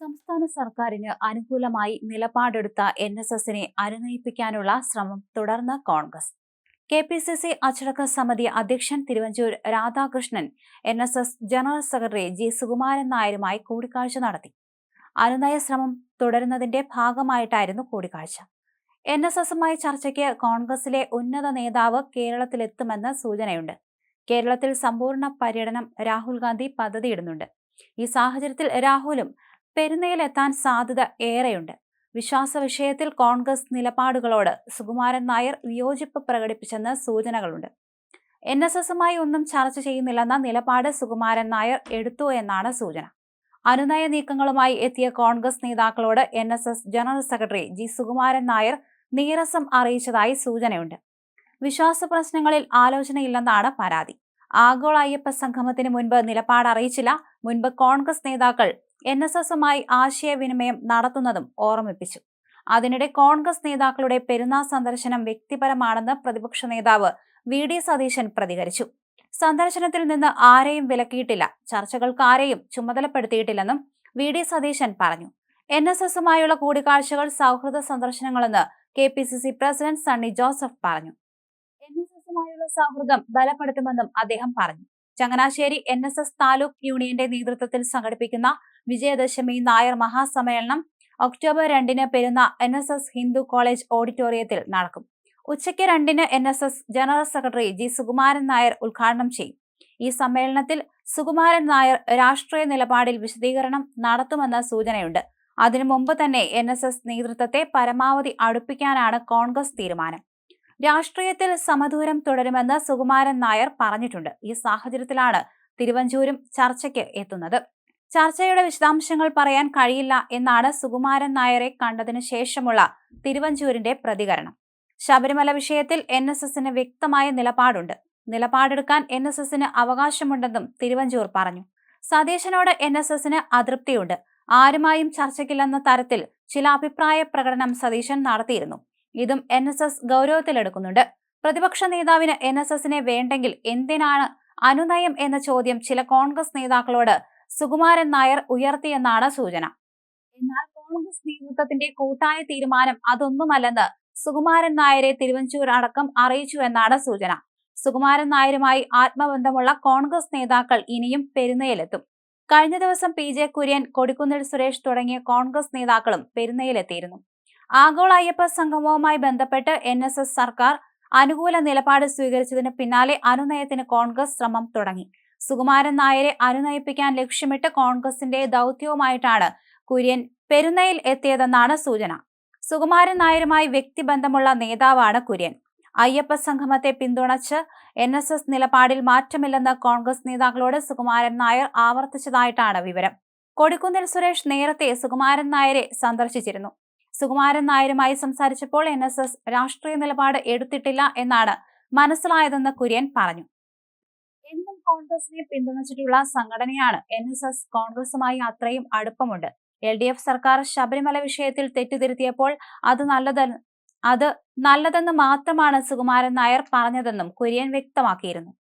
സംസ്ഥാന സർക്കാരിന് അനുകൂലമായി നിലപാടെടുത്ത എൻ എസ് എസിനെ അനുനയിപ്പിക്കാനുള്ള ശ്രമം തുടർന്ന് Congress. K P C C അച്ചടക്ക സമിതി അധ്യക്ഷൻ Thiruvanchoor Radhakrishnan N S S general secretary G Sukumaran നായരുമായി കൂടിക്കാഴ്ച നടത്തി. അനുനയ ശ്രമം തുടരുന്നതിന്റെ ഭാഗമായിട്ടായിരുന്നു കൂടിക്കാഴ്ച. എൻ എസ് എസുമായി ചർച്ചയ്ക്ക് കോൺഗ്രസിലെ ഉന്നത നേതാവ് കേരളത്തിലെത്തുമെന്ന് സൂചനയുണ്ട്. കേരളത്തിൽ സമ്പൂർണ പര്യടനം രാഹുൽ ഗാന്ധി പദ്ധതിയിടുന്നുണ്ട്. ഈ സാഹചര്യത്തിൽ രാഹുലും പെരുന്നയിലെത്താൻ സാധ്യത ഏറെയുണ്ട്. വിശ്വാസ വിഷയത്തിൽ കോൺഗ്രസ് നിലപാടുകളോട് സുകുമാരൻ നായർ വിയോജിപ്പ് പ്രകടിപ്പിച്ചെന്ന് സൂചനകളുണ്ട്. എൻ എസ് എസുമായി ഒന്നും ചർച്ച ചെയ്യുന്നില്ലെന്ന നിലപാട് സുകുമാരൻ നായർ എടുത്തു എന്നാണ് സൂചന. അനുനയ നീക്കങ്ങളുമായി എത്തിയ Congress നേതാക്കളോട് N S S general secretary G Sukumaran Nair നീരസം അറിയിച്ചതായി സൂചനയുണ്ട്. വിശ്വാസ പ്രശ്നങ്ങളിൽ ആലോചനയില്ലെന്നാണ് പരാതി. ആഗോള അയ്യപ്പ സംഗമത്തിന് മുൻപ് നിലപാട് അറിയിച്ചില്ല. മുൻപ് കോൺഗ്രസ് നേതാക്കൾ എൻ എസ് എസുമായി ആശയവിനിമയം നടത്തുന്നതും ഓർമ്മിപ്പിച്ചു. അതിനിടെ കോൺഗ്രസ് നേതാക്കളുടെ പെരുന്നാൾ സന്ദർശനം വ്യക്തിപരമാണെന്ന് പ്രതിപക്ഷ നേതാവ് വി ഡി സതീശൻ പ്രതികരിച്ചു. സന്ദർശനത്തിൽ നിന്ന് ആരെയും വിലക്കിയിട്ടില്ല. ചർച്ചകൾക്ക് ആരെയും ചുമതലപ്പെടുത്തിയിട്ടില്ലെന്നും വി ഡി സതീശൻ പറഞ്ഞു. എൻ എസ് എസുമായുള്ള കൂടിക്കാഴ്ചകൾ സൗഹൃദ സന്ദർശനങ്ങളെന്ന് K P C C president Sunny Joseph പറഞ്ഞു. എൻ എസ് എസുമായുള്ള സൗഹൃദം ബലപ്പെടുത്തുമെന്നും അദ്ദേഹം പറഞ്ഞു. Changanassery N S S taluk യൂണിയന്റെ നേതൃത്വത്തിൽ സംഘടിപ്പിക്കുന്ന വിജയദശമി നായർ മഹാസമ്മേളനം ഒക്ടോബർ രണ്ടിന് Perunna N S S Hindu college ഓഡിറ്റോറിയത്തിൽ നടക്കും. ഉച്ചയ്ക്ക് രണ്ടിന് N S S general secretary G Sukumaran Nair ഉദ്ഘാടനം ചെയ്യും. ഈ സമ്മേളനത്തിൽ സുകുമാരൻ നായർ രാഷ്ട്രീയ നിലപാടിൽ വിശദീകരണം നടത്തുമെന്ന സൂചനയുണ്ട്. അതിനു മുമ്പ് തന്നെ എൻ എസ് എസ് നേതൃത്വത്തെ പരമാവധി അടുപ്പിക്കാനാണ് കോൺഗ്രസ് തീരുമാനം. രാഷ്ട്രീയത്തിൽ സമദൂരം തുടരുമെന്ന് സുകുമാരൻ നായർ പറഞ്ഞിട്ടുണ്ട്. ഈ സാഹചര്യത്തിലാണ് തിരുവഞ്ചൂരും ചർച്ചയ്ക്ക് എത്തുന്നത്. ചർച്ചയുടെ വിശദാംശങ്ങൾ പറയാൻ കഴിയില്ല എന്നാണ് സുകുമാരൻ നായരെ കണ്ടതിനു ശേഷമുള്ള തിരുവഞ്ചൂരിന്റെ പ്രതികരണം. ശബരിമല വിഷയത്തിൽ എൻ എസ് എസിന് വ്യക്തമായ നിലപാടുണ്ട്. നിലപാടെടുക്കാൻ എൻ എസ് എസിന് അവകാശമുണ്ടെന്നും തിരുവഞ്ചൂർ പറഞ്ഞു. സതീശനോട് എൻ എസ് എസിന് അതൃപ്തിയുണ്ട്. ആരുമായും ചർച്ചയ്ക്കില്ലെന്ന തരത്തിൽ ചില അഭിപ്രായ പ്രകടനം സതീശൻ നടത്തിയിരുന്നു. ഇതും എൻ എസ് എസ് ഗൗരവത്തിലെടുക്കുന്നുണ്ട്. പ്രതിപക്ഷ നേതാവിന് എൻ എസ് എസിനെ വേണ്ടെങ്കിൽ എന്തിനാണ് അനുനയം എന്ന ചോദ്യം ചില കോൺഗ്രസ് നേതാക്കളോട് സുകുമാരൻ നായർ ഉയർത്തിയെന്നാണ് സൂചന. എന്നാൽ കോൺഗ്രസ് നേതൃത്വത്തിന്റെ കൂട്ടായ തീരുമാനം അതൊന്നുമല്ലെന്ന് സുകുമാരൻ നായരെ തിരുവഞ്ചൂർ അടക്കം അറിയിച്ചു എന്നാണ് സൂചന. സുകുമാരൻ നായരുമായി ആത്മബന്ധമുള്ള കോൺഗ്രസ് നേതാക്കൾ ഇനിയും പെരുന്നയിലെത്തും. കഴിഞ്ഞ ദിവസം പി ജെ കുര്യൻ കൊടിക്കുന്നിൽ സുരേഷ് തുടങ്ങിയ കോൺഗ്രസ് നേതാക്കളും പെരുന്നയിലെത്തിയിരുന്നു. ആഗോള അയ്യപ്പ സംഗമവുമായി ബന്ധപ്പെട്ട് എൻ സർക്കാർ അനുകൂല നിലപാട് സ്വീകരിച്ചതിന് പിന്നാലെ അനുനയത്തിന് കോൺഗ്രസ് ശ്രമം തുടങ്ങി. സുകുമാരൻ നായരെ അനുനയിപ്പിക്കാൻ ലക്ഷ്യമിട്ട് കോൺഗ്രസിന്റെ ദൗത്യവുമായിട്ടാണ് കുര്യൻ പെരുന്നയിൽ എത്തിയതെന്നാണ് സൂചന. സുകുമാരൻ നായരുമായി വ്യക്തിബന്ധമുള്ള നേതാവാണ് കുര്യൻ. അയ്യപ്പ സംഗമത്തെ പിന്തുണച്ച് എൻ എസ് എസ് നിലപാടിൽ മാറ്റമില്ലെന്ന് കോൺഗ്രസ് നേതാക്കളോട് സുകുമാരൻ നായർ ആവർത്തിച്ചതായിട്ടാണ് വിവരം. കൊടിക്കുന്നിൽ സുരേഷ് നേരത്തെ സുകുമാരൻ നായരെ സന്ദർശിച്ചിരുന്നു. സുകുമാരൻ നായരുമായി സംസാരിച്ചപ്പോൾ എൻ രാഷ്ട്രീയ നിലപാട് എടുത്തിട്ടില്ല എന്നാണ് മനസ്സിലായതെന്ന് കുര്യൻ പറഞ്ഞു. എന്നും കോൺഗ്രസിനെ പിന്തുണച്ചിട്ടുള്ള സംഘടനയാണ് എൻ എസ് എസ്. കോൺഗ്രസുമായി അത്രയും അടുപ്പമുണ്ട്. എൽ ഡി എഫ് സർക്കാർ ശബരിമല വിഷയത്തിൽ തെറ്റുതിരുത്തിയപ്പോൾ അത് നല്ലത് അത് നല്ലതെന്ന് മാത്രമാണ് സുകുമാരൻ നായർ പറഞ്ഞതെന്നും കുര്യൻ വ്യക്തമാക്കിയിരുന്നു.